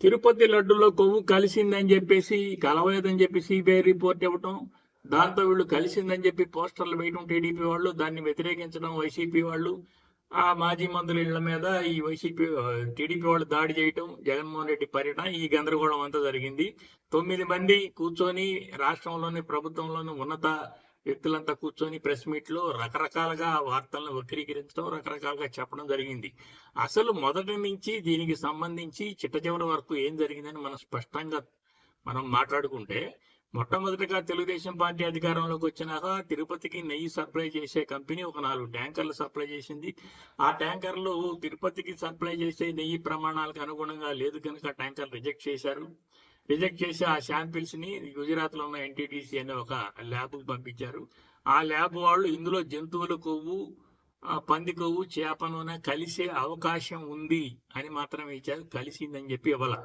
తిరుపతి లడ్డులో కొవ్వు కలిసిందని చెప్పేసి కలవలేదని చెప్పి సిబిఐ రిపోర్ట్ ఇవ్వటం దాంతో వీళ్ళు కలిసిందని చెప్పి పోస్టర్లు వేయటం టీడీపీ వాళ్ళు దాన్ని వ్యతిరేకించడం వైసీపీ వాళ్ళు ఆ మాజీ మంత్రుల ఇళ్ళ మీద ఈ వైసీపీ టీడీపీ వాళ్ళు దాడి చేయటం జగన్మోహన్ రెడ్డి పర్యటన ఈ గందరగోళం అంతా జరిగింది. తొమ్మిది మంది కూర్చొని రాష్ట్రంలోని ప్రభుత్వంలోని ఉన్నత వ్యక్తులంతా కూర్చొని ప్రెస్ మీట్లో రకరకాలుగా వార్తలను వక్రీకరించడం రకరకాలుగా చెప్పడం జరిగింది. అసలు మొదటి నుంచి దీనికి సంబంధించి చిట్ట వరకు ఏం జరిగిందని మనం స్పష్టంగా మనం మాట్లాడుకుంటే మొట్టమొదటిగా తెలుగుదేశం పార్టీ అధికారంలోకి వచ్చినాక తిరుపతికి నెయ్యి సప్లై చేసే కంపెనీ ఒక నాలుగు ట్యాంకర్లు సప్లై చేసింది. ఆ ట్యాంకర్లు తిరుపతికి సప్లై చేసే నెయ్యి ప్రమాణాలకు అనుగుణంగా లేదు కనుక ట్యాంకర్ రిజెక్ట్ చేశారు. రిజెక్ట్ చేసి ఆ శాంపిల్స్ని గుజరాత్లో ఉన్న ఎన్టీటీసీ అనే ఒక ల్యాబ్ పంపించారు. ఆ ల్యాబ్ వాళ్ళు ఇందులో జంతువుల కొవ్వు పంది కొవ్వు చేప నూనె కలిసే అవకాశం ఉంది అని మాత్రం ఇచ్చారు. కలిసిందని చెప్పి ఇవ్వాల.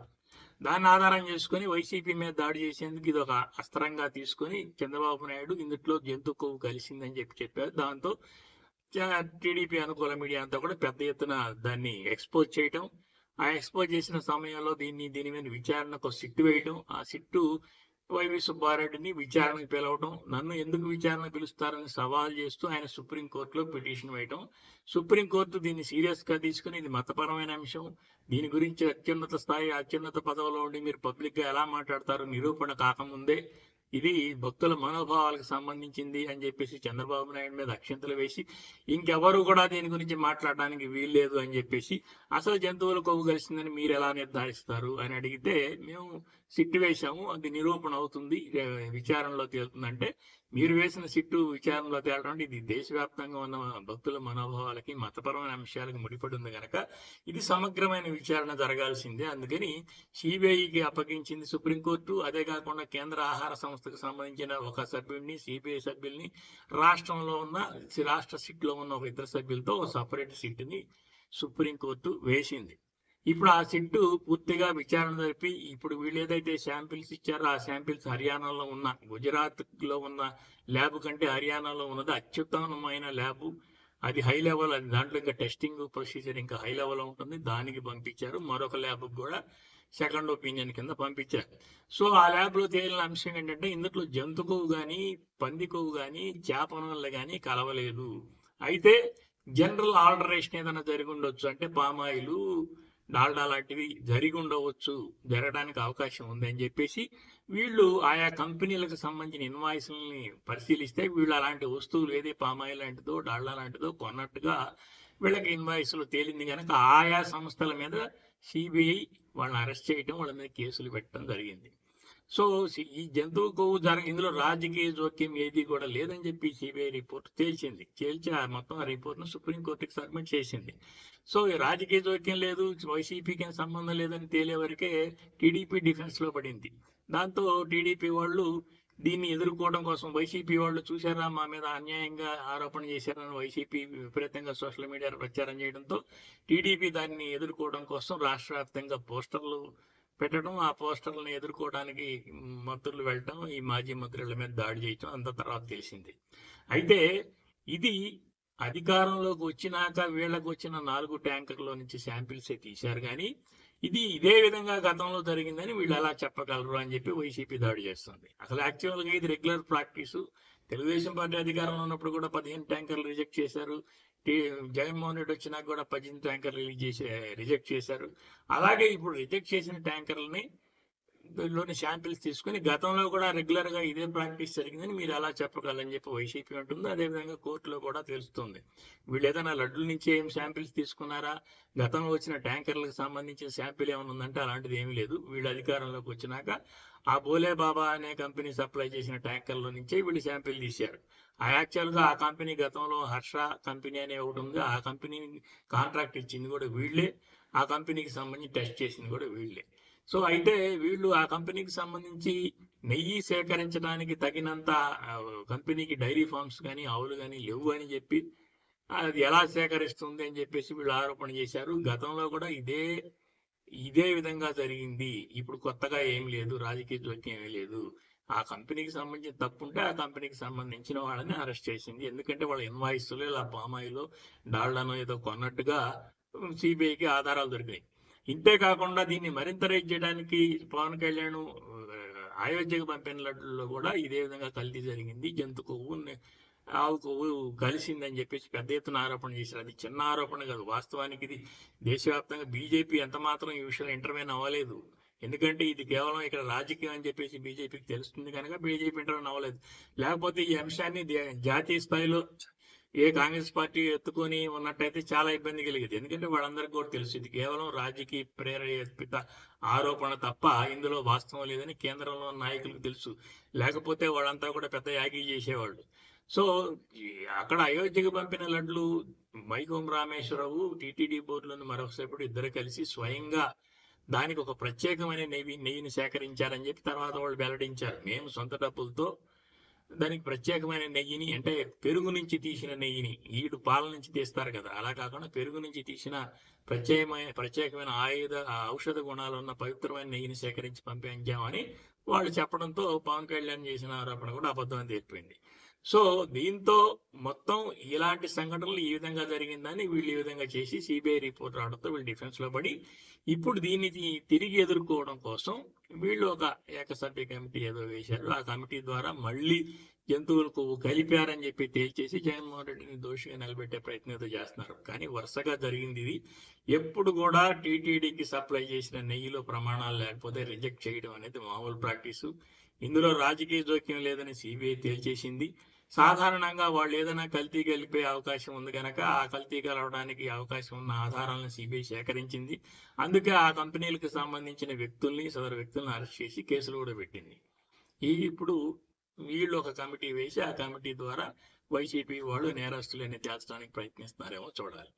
దాన్ని ఆధారం చేసుకుని వైసీపీ మీద దాడి చేసేందుకు ఇది ఒక అస్త్రంగా తీసుకుని చంద్రబాబు నాయుడు ఇందులో జంతు కొవ్వు కలిసిందని చెప్పి చెప్పారు. దాంతో టీడీపీ అనుకూల మీడియా అంతా కూడా పెద్ద ఎత్తున దాన్ని ఎక్స్పోజ్ చేయటం ఆ ఎక్స్పోజ్ చేసిన సమయంలో దీన్ని దీని మీద విచారణకు సిట్టు వేయటం ఆ సిట్టు వైవి సుబ్బారెడ్డిని విచారణకు పిలవటం నన్ను ఎందుకు విచారణ పిలుస్తారని సవాల్ చేస్తూ ఆయన సుప్రీంకోర్టులో పిటిషన్ వేయటం. సుప్రీంకోర్టు దీన్ని సీరియస్గా తీసుకుని ఇది మతపరమైన అంశం. దీని గురించి అత్యున్నత స్థాయి అత్యున్నత పదవిలో ఉండి మీరు పబ్లిక్గా ఎలా మాట్లాడతారు నిరూపణ కాకముందే ఇది భక్తుల మనోభావాలకు సంబంధించింది అని చెప్పేసి చంద్రబాబు నాయుడు మీద అక్షంతలు వేసి ఇంకెవరు కూడా దీని గురించి మాట్లాడడానికి వీల్లేదు అని చెప్పేసి అసలు జంతువుల కొవ్వు కలిసిందని మీరు ఎలా నిర్ధారిస్తారు అని అడిగితే మేము సిట్టు వేశాము అది నిరూపణ అవుతుంది. విచారణలో తేలుతుందంటే మీరు వేసిన సిట్టు విచారణలో తేలడం అంటే ఇది దేశవ్యాప్తంగా ఉన్న భక్తుల మనోభావాలకి మతపరమైన అంశాలకు ముడిపడి ఉంది కనుక ఇది సమగ్రమైన విచారణ జరగాల్సిందే. అందుకని సిబిఐకి అప్పగించింది సుప్రీంకోర్టు. అదే కాకుండా కేంద్ర ఆహార సంస్థకు సంబంధించిన ఒక సభ్యుడిని సిబిఐ సభ్యుల్ని రాష్ట్రంలో ఉన్న రాష్ట్ర సిట్లో ఉన్న ఒక ఇద్దరు సభ్యులతో ఒక సపరేట్ సిట్ని సుప్రీంకోర్టు వేసింది. ఇప్పుడు ఆ సిట్టు పూర్తిగా విచారణ జరిపి ఇప్పుడు వీళ్ళు ఏదైతే శాంపిల్స్ ఇచ్చారో ఆ శాంపిల్స్ హర్యానాలో ఉన్న గుజరాత్లో ఉన్న ల్యాబ్ కంటే హర్యానాలో ఉన్నది అత్యుత్తమమైన ల్యాబ్. అది హై లెవెల్ అది దాంట్లో ఇంకా టెస్టింగ్ ప్రొసీజర్ ఇంకా హై లెవెల్ ఉంటుంది. దానికి పంపించారు. మరొక ల్యాబ్ కూడా సెకండ్ ఒపీనియన్ కింద పంపించారు. సో ఆ ల్యాబ్లో తేలిన అంశం ఏంటంటే ఇందులో జంతు కొవ్వు కానీ పంది కొవ్వు కానీ చేప కానీ కలవలేదు. అయితే జనరల్ ఆల్టరేషన్ ఏదైనా జరిగి ఉండొచ్చు అంటే పామాయిలు డాల్డా లాంటివి జరిగి ఉండవచ్చు జరగడానికి అవకాశం ఉంది అని చెప్పేసి వీళ్ళు ఆయా కంపెనీలకు సంబంధించిన ఇన్వాయిస్లని పరిశీలిస్తే వీళ్ళు అలాంటి వస్తువులు ఏది పామాయిల్ లాంటిదో డాల్డా లాంటిదో కొన్నట్టుగా వీళ్ళకి ఇన్వాయిస్లు తేలింది కనుక ఆయా సంస్థల మీద సిబిఐ వాళ్ళని అరెస్ట్ చేయటం వాళ్ళ మీద కేసులు పెట్టడం జరిగింది. సో సి- ఈ జంతువు కొవ్వు ధర ఇందులో రాజకీయ జోక్యం ఏది కూడా లేదని చెప్పి సిబిఐ రిపోర్ట్ తేల్చింది. తేల్చి ఆ మొత్తం ఆ రిపోర్ట్ను సుప్రీంకోర్టుకి సబ్మిట్ చేసింది. సో ఈ రాజకీయ జోక్యం లేదు వైసీపీకి సంబంధం లేదని తేలే వరకే టీడీపీ డిఫెన్స్లో పడింది. దాంతో టీడీపీ వాళ్ళు దీన్ని ఎదుర్కోవడం కోసం వైసీపీ వాళ్ళు చూసారా మా మీద అన్యాయంగా ఆరోపణ చేశారని వైసీపీ విపరీతంగా సోషల్ మీడియాలో ప్రచారం చేయడంతో టీడీపీ దాన్ని ఎదుర్కోవడం కోసం రాష్ట్ర వ్యాప్తంగా పోస్టర్లు పెట్టడం ఆ పోస్టర్లను ఎదుర్కోవడానికి మంత్రులు వెళ్ళటం ఈ మాజీ మంత్రుల మీద దాడి చేయటం అంత తర్వాత తెలిసింది. అయితే ఇది అధికారంలోకి వచ్చినాక వీళ్ళకు వచ్చిన నాలుగు ట్యాంకర్లో నుంచి శాంపిల్స్ తీశారు. కానీ ఇది ఇదే విధంగా గతంలో జరిగిందని వీళ్ళు ఎలా చెప్పగలరు అని చెప్పి వైసీపీ దాడి చేస్తుంది. అసలు యాక్చువల్గా ఇది రెగ్యులర్ ప్రాక్టీసు. తెలుగుదేశం పార్టీ అధికారంలో ఉన్నప్పుడు కూడా పదిహేను ట్యాంకర్లు రిజెక్ట్ చేశారు. జగన్మోహన్ రెడ్డి వచ్చినాక కూడా పద్దెనిమిది ట్యాంకర్లు రిలీజ్ చేసే రిజెక్ట్ చేశారు. అలాగే ఇప్పుడు రిజెక్ట్ చేసిన ట్యాంకర్లని లోని శాంపిల్స్ తీసుకుని గతంలో కూడా రెగ్యులర్గా ఇదే ప్రాక్టీస్ జరిగిందని మీరు అలా చెప్పగలని చెప్పి వైసీపీ ఉంటుంది అదేవిధంగా కోర్టులో కూడా తెలుస్తుంది. వీళ్ళు ఏదైనా లడ్డుల నుంచి ఏం శాంపిల్స్ తీసుకున్నారా? గతంలో వచ్చిన ట్యాంకర్లకు సంబంధించిన శాంపిల్ ఏమైనా ఉందంటే అలాంటిది ఏమీ లేదు. వీళ్ళు అధికారంలోకి వచ్చినాక ఆ బోలే బాబా అనే కంపెనీ సప్లై చేసిన ట్యాంకర్ల నుంచే వీళ్ళు శాంపిల్ తీశారు. ఆ యాక్చువల్గా ఆ కంపెనీ గతంలో హర్ష కంపెనీ అనే ఒకటి ఉంది. ఆ కంపెనీ కాంట్రాక్ట్ ఇచ్చింది కూడా వీళ్ళే. ఆ కంపెనీకి సంబంధించి టెస్ట్ చేసింది కూడా వీళ్ళే. సో అయితే వీళ్ళు ఆ కంపెనీకి సంబంధించి నెయ్యి సేకరించడానికి తగినంత కంపెనీకి డైరీ ఫార్మ్స్ కానీ ఆవులు కానీ లేవు అని చెప్పి అది ఎలా సేకరిస్తుంది అని చెప్పేసి వీళ్ళు ఆరోపణ చేశారు. గతంలో కూడా ఇదే ఇదే విధంగా జరిగింది. ఇప్పుడు కొత్తగా ఏం లేదు రాజకీయ జోక్యం ఏమీ లేదు. ఆ కంపెనీకి సంబంధించిన తప్పు ఉంటే ఆ కంపెనీకి సంబంధించిన వాళ్ళని అరెస్ట్ చేసింది. ఎందుకంటే వాళ్ళ ఇన్వాయిస్లో ఇలా పామాయిలో డాల్డానో ఏదో కొన్నట్టుగా సిబిఐకి ఆధారాలు దొరికాయి ఇంతే కాకుండా దీన్ని మరింత రేట్ చేయడానికి పవన్ కళ్యాణ్ ఆ, అయోధ్యకు పంపిన లడ్డుల్లో కూడా ఇదే విధంగా కల్తీ జరిగింది. జంతు కొవ్వు ఆవు కొవ్వు కలిసిందని చెప్పేసి పెద్ద ఎత్తున ఆరోపణ చేశారు. అది చిన్న ఆరోపణ కాదు. వాస్తవానికి ఇది దేశవ్యాప్తంగా బీజేపీ ఎంత మాత్రం ఈ విషయంలో ఇంటర్వ్యూన్ అవ్వలేదు. ఎందుకంటే ఇది కేవలం ఇక్కడ రాజకీయం అని చెప్పేసి బీజేపీకి తెలుస్తుంది కనుక బీజేపీ ఇంటర్వ్యూన్ అవ్వలేదు. లేకపోతే ఈ అంశాన్ని జాతీయ స్థాయిలో ఏ కాంగ్రెస్ పార్టీ ఎత్తుకొని ఉన్నట్టయితే చాలా ఇబ్బంది కలిగేది. ఎందుకంటే వాళ్ళందరికీ కూడా తెలుసు ఇది కేవలం రాజకీయ ప్రేరేపిత ఆరోపణ తప్ప ఇందులో వాస్తవం లేదని కేంద్రంలో నాయకులకు తెలుసు. లేకపోతే వాళ్ళంతా కూడా పెద్ద యాగి చేసేవాళ్ళు. సో అక్కడ అయోధ్యకు పంపిన లడ్లు మైకోం రామేశ్వరరావు టీటీడీ బోర్డులను మరొకసేపు ఇద్దరు కలిసి స్వయంగా దానికి ఒక ప్రత్యేకమైన నెయ్యి నెయ్యిని సేకరించారని చెప్పి తర్వాత వాళ్ళు వెల్లడించారు. మేము సొంత డబ్బులతో దానికి ప్రత్యేకమైన నెయ్యిని అంటే పెరుగు నుంచి తీసిన నెయ్యిని ఈడు పాల నుంచి తీస్తారు కదా. అలా కాకుండా పెరుగు నుంచి తీసిన ప్రత్యేకమైన ప్రత్యేకమైన ఆయుధ ఔషధ గుణాలు ఉన్న పవిత్రమైన నెయ్యిని సేకరించి పంపించామని వాళ్ళు చెప్పడంతో పవన్ కళ్యాణ్ చేసిన ఆరోపణ కూడా అబద్ధం అని తెలిపింది సో దీంతో మొత్తం ఇలాంటి సంఘటనలు ఈ విధంగా జరిగిందని వీళ్ళు ఈ విధంగా చేసి సిబిఐ రిపోర్ట్ రావడంతో వీళ్ళు డిఫెన్స్లో పడి ఇప్పుడు దీన్ని తిరిగి ఎదుర్కోవడం కోసం వీళ్ళు ఒక ఏకసభ్య కమిటీ ఏదో వేశారు. ఆ కమిటీ ద్వారా మళ్ళీ జంతువులకు కలిపారని చెప్పి తేల్చేసి జగన్మోహన్ రెడ్డిని దోషిగా నిలబెట్టే ప్రయత్నం ఏదో చేస్తున్నారు. కానీ వరుసగా జరిగింది ఇది. ఎప్పుడు కూడా టీటీడీకి సప్లై చేసిన నెయ్యిలో ప్రమాణాలు లేకపోతే రిజెక్ట్ చేయడం అనేది మామూలు ప్రాక్టీసు. ఇందులో రాజకీయ జోక్యం లేదని సిబిఐ తేల్చేసింది. సాధారణంగా వాళ్ళు ఏదైనా కల్తీ గెలిపే అవకాశం ఉంది కనుక ఆ కల్తీ కలవడానికి అవకాశం ఉన్న ఆధారాలను సిబిఐ సేకరించింది. అందుకే ఆ కంపెనీలకు సంబంధించిన వ్యక్తుల్ని సదరు వ్యక్తులను అరెస్ట్ చేసి కేసులు కూడా పెట్టింది. ఈ ఇప్పుడు వీళ్ళు ఒక కమిటీ వేసి ఆ కమిటీ ద్వారా వైసీపీ వాళ్ళు నేరస్తులని తేల్చడానికి ప్రయత్నిస్తున్నారేమో చూడాలి.